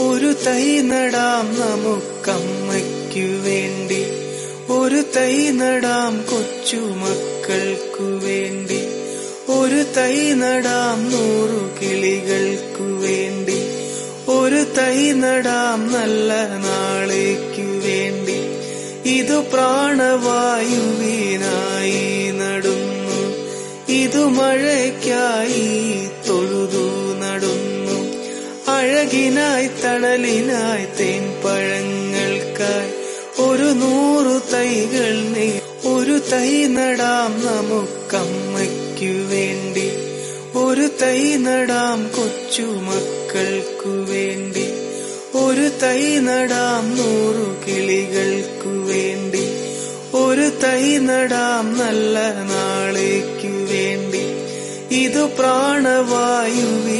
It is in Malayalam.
ഒരു തൈ നടാം നമുക്കമ്മയ്ക്കു വേണ്ടി. ഒരു തൈ നടാം കൊച്ചുമക്കൾക്കു വേണ്ടി. ഒരു തൈ നടാം നൂറു കിളികൾക്കു വേണ്ടി. ഒരു തൈ നടാം നല്ല നാളേക്കു വേണ്ടി. ഇതു പ്രാണവായുവിനായി നടുന്നു. ഇതു മഴയ്ക്കായി അഴകിനായി തണലിനായി തേൻപഴങ്ങൾക്കായി ഒരു നൂറു തൈകൾ നീ ഒരു തൈ നടാം നമുക്കമ്മയ്ക്കു വേണ്ടി. ഒരു തൈ നടാം കൊച്ചു മക്കൾക്കു വേണ്ടി. ഒരു തൈ നടാം നൂറു കിളികൾക്കു വേണ്ടി. ഒരു തൈ നടാം നല്ല നാളേക്കു വേണ്ടി. ഇതു പ്രാണവായുവിനായി